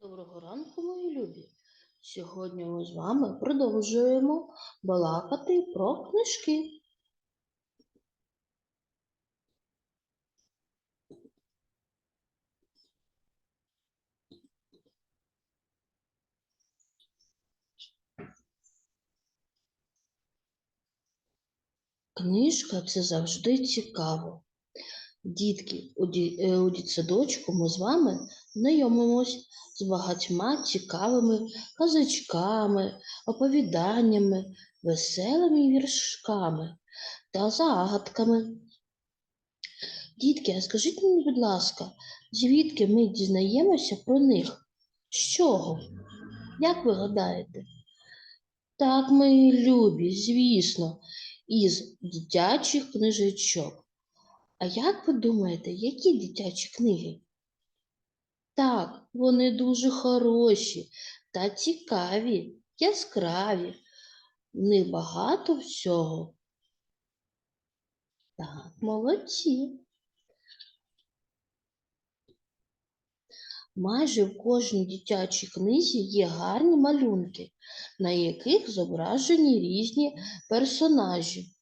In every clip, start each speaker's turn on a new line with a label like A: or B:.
A: Доброго ранку, мої любі! Сьогодні ми з вами продовжуємо балакати про книжки. Книжка це завжди цікаво. Дітки, у, е, дітсадочку ми з вами знайомимось з багатьма цікавими казочками, оповіданнями, веселими віршками та загадками. Дітки, а скажіть мені, будь ласка, звідки ми дізнаємося про них? З чого? Як ви гадаєте? Так, мої любі, звісно, із дитячих книжечок. А як ви думаєте, які дитячі книги? Так, вони дуже хороші та цікаві, яскраві. В них багато всього. Так, молодці. Майже в кожній дитячій книзі є гарні малюнки, на яких зображені різні персонажі.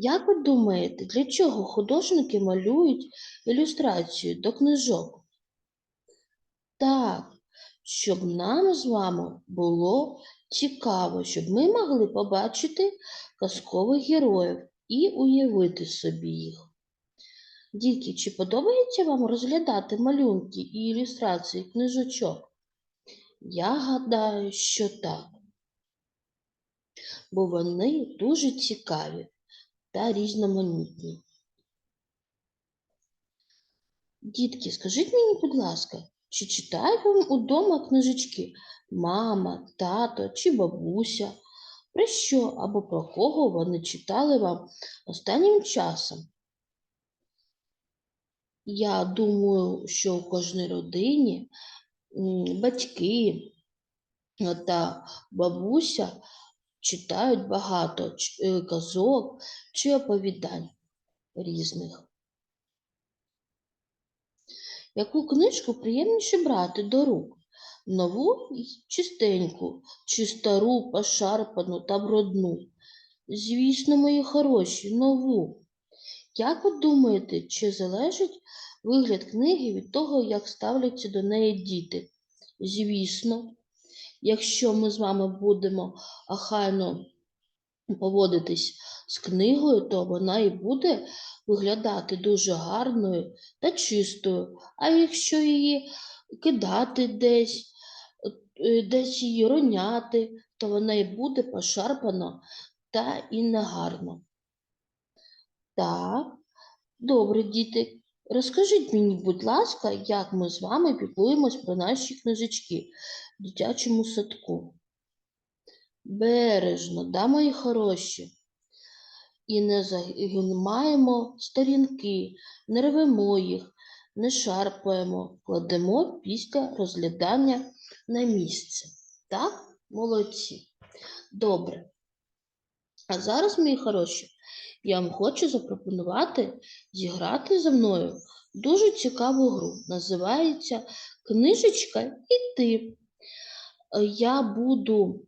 A: Як ви думаєте, для чого художники малюють ілюстрацію до книжок? Так, щоб нам з вами було цікаво, щоб ми могли побачити казкових героїв і уявити собі їх. Дітки, чи подобається вам розглядати малюнки і ілюстрації книжочок? Я гадаю, що так, бо вони дуже цікаві та різноманітні. Дітки, скажіть мені, будь ласка, чи читають вам удома книжечки мама, тато чи бабуся? Про що або про кого вони читали вам останнім часом? Я думаю, що в кожній родині батьки та бабуся читають багато е, казок чи оповідань різних. Яку книжку приємніше брати до рук? Нову чистеньку, чи стару, пошарпану та брудну? Звісно, мої хороші, нову. Як ви думаєте, чи залежить вигляд книги від того, як ставляться до неї діти? Звісно, якщо ми з вами будемо ахайно поводитись з книгою, то вона і буде виглядати дуже гарною та чистою. А якщо її кидати десь, е, десь її роняти, то вона і буде пошарпана та і негарна. Так, добре, діти. Розкажіть мені, будь ласка, як ми з вами піклуємось про наші книжечки в дитячому садку. Бережно, да, мої хороші. І не загинаємо сторінки, не рвемо їх, не шарпаємо, кладемо після розглядання на місце. Так, молодці. Добре. А зараз, мої хороші, я вам хочу запропонувати зіграти зі мною дуже цікаву гру. Називається Книжечка і ти. Е, Я буду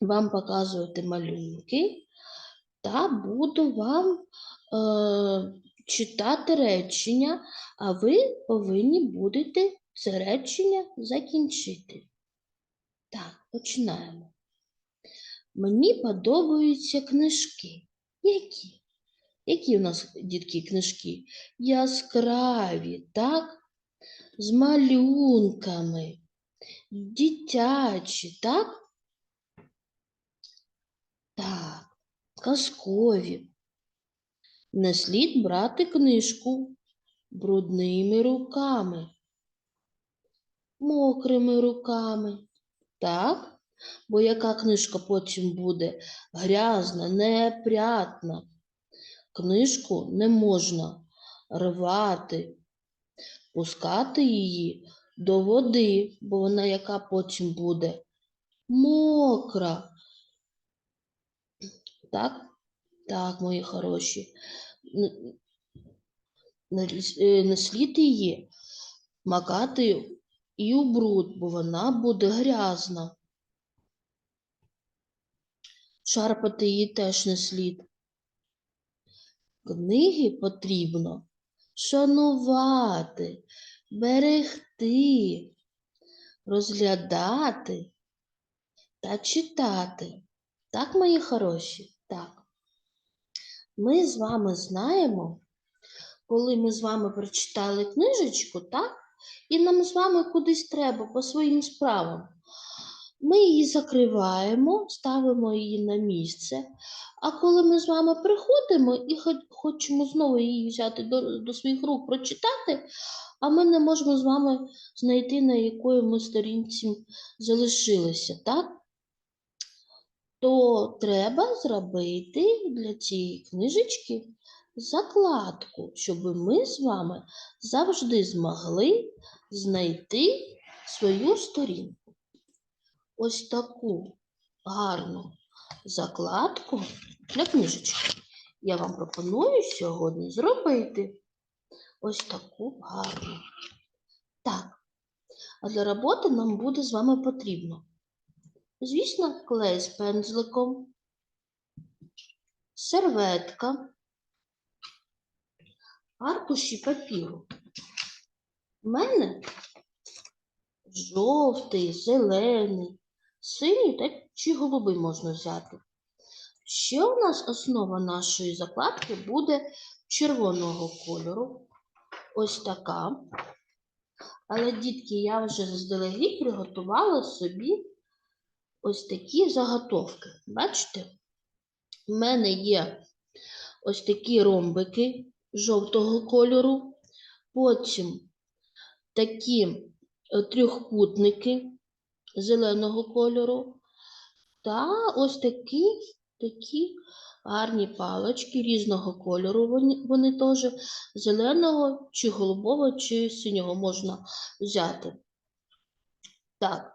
A: вам показувати малюнки та буду вам е, читати речення, а ви повинні будете це речення закінчити. Так, починаємо. Мені подобаються книжки. Які? Які у нас, дітки, книжки? Яскраві, так? З малюнками, дитячі, так? Так, казкові. Не слід брати книжку брудними руками, мокрими руками. Так? Бо яка книжка потім буде грязна, неопрятна. Книжку не можна рвати, пускати її до води, бо вона яка потім буде мокра. Так? Так, мої хороші. Не слід її макати і у бруд, бо вона буде грязна. Шарпати її теж не слід. Книги потрібно шанувати, берегти, розглядати та читати. Так, мої хороші? Так. Ми з вами знаємо, коли ми з вами прочитали книжечку, так? І нам з вами кудись треба по своїм справам. Ми її закриваємо, ставимо її на місце. А коли ми з вами приходимо і хочемо знову її взяти до, до своїх рук, прочитати, а ми не можемо з вами знайти, на якої ми сторінці залишилися, так? То треба зробити для цієї книжечки закладку, щоб ми з вами завжди змогли знайти свою сторінку. Ось таку гарну закладку для книжечки я вам пропоную сьогодні зробити. Ось таку гарну. Так, а для роботи нам буде з вами потрібно. Звісно, клей з пензликом, серветка, аркуші папіру. У мене жовтий, зелений, синій та чи голубий можна взяти. Ще у нас основа нашої закладки буде червоного кольору. Ось така. Але, дітки, я вже заздалегідь приготувала собі ось такі заготовки. Бачите? У мене є ось такі ромбики жовтого кольору, потім такі е, трьохкутники зеленого кольору та ось такі, такі гарні палочки різного кольору. Вони, вони теж зеленого, чи голубого, чи синього можна взяти. Так.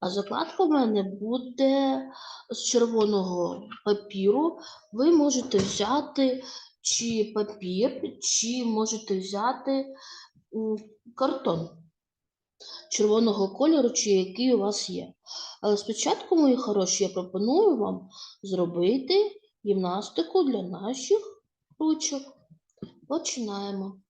A: А закладка в мене буде з червоного папіру. Ви можете взяти чи папір, чи можете взяти картон червоного кольору, чи який у вас є. Але спочатку, мої хороші, я пропоную вам зробити гімнастику для наших ручок. Починаємо.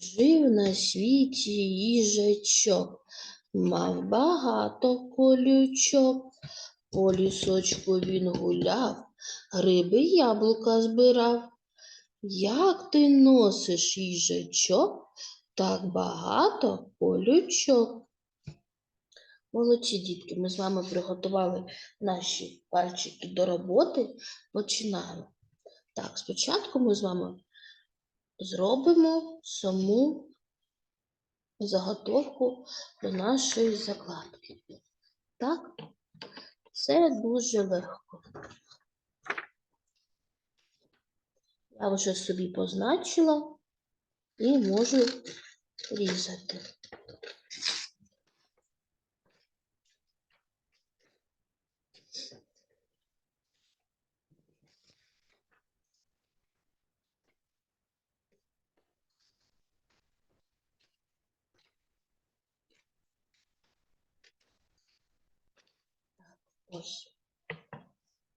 A: Жив на світі їжачок, мав багато колючок. По лісочку він гуляв, гриби яблука збирав. Як ти носиш їжачок, так багато колючок. Молодці дітки, ми з вами приготували наші пальчики до роботи. Починаємо. Так, спочатку ми з вами зробимо саму заготовку до нашої закладки. Так, це дуже легко. Я вже собі позначила і можу різати. Ось.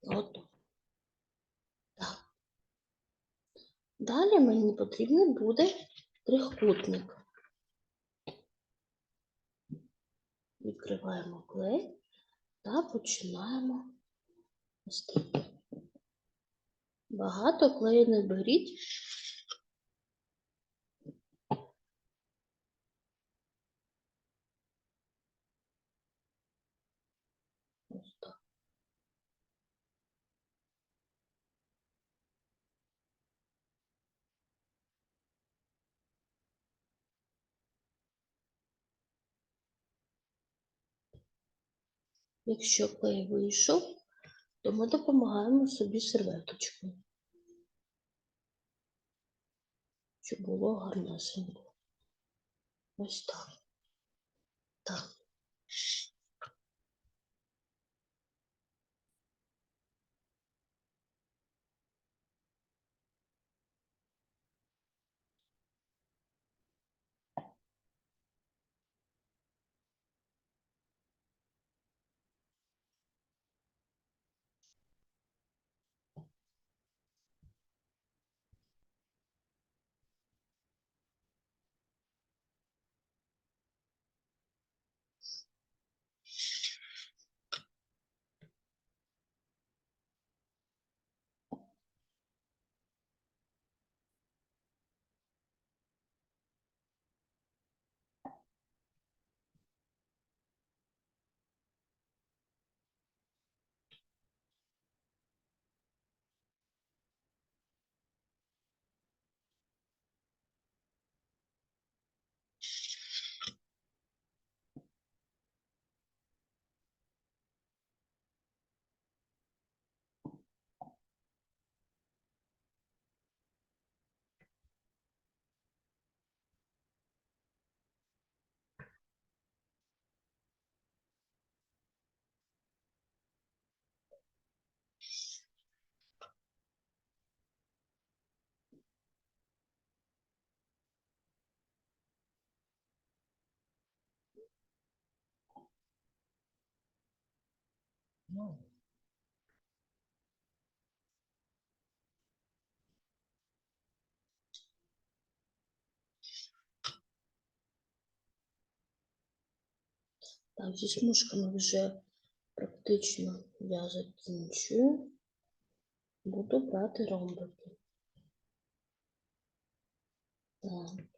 A: Готово. Так. Далі мені потрібен буде трикутник. Відкриваємо клей та починаємо мастити. Багато клею не беріть. Якщо клей вийшов, то ми допомагаємо собі серветочкою, щоб було гарнесенько. Ось так. Так. Так, зі смужками вже практично я закінчую. Буду брати ромбики. Так.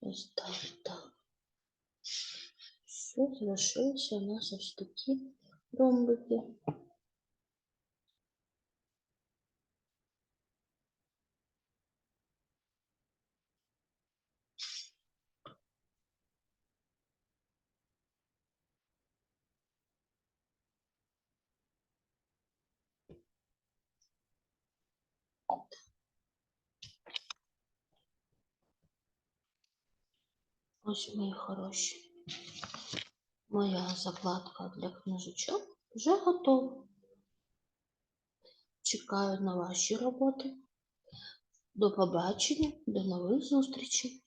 A: Ось так, так. Що залишилися у нас ось такі ромбики. Ось мої хороші. Моя закладка для книжечок вже готова. Чекаю на ваші роботи. До побачення, до нових зустрічей.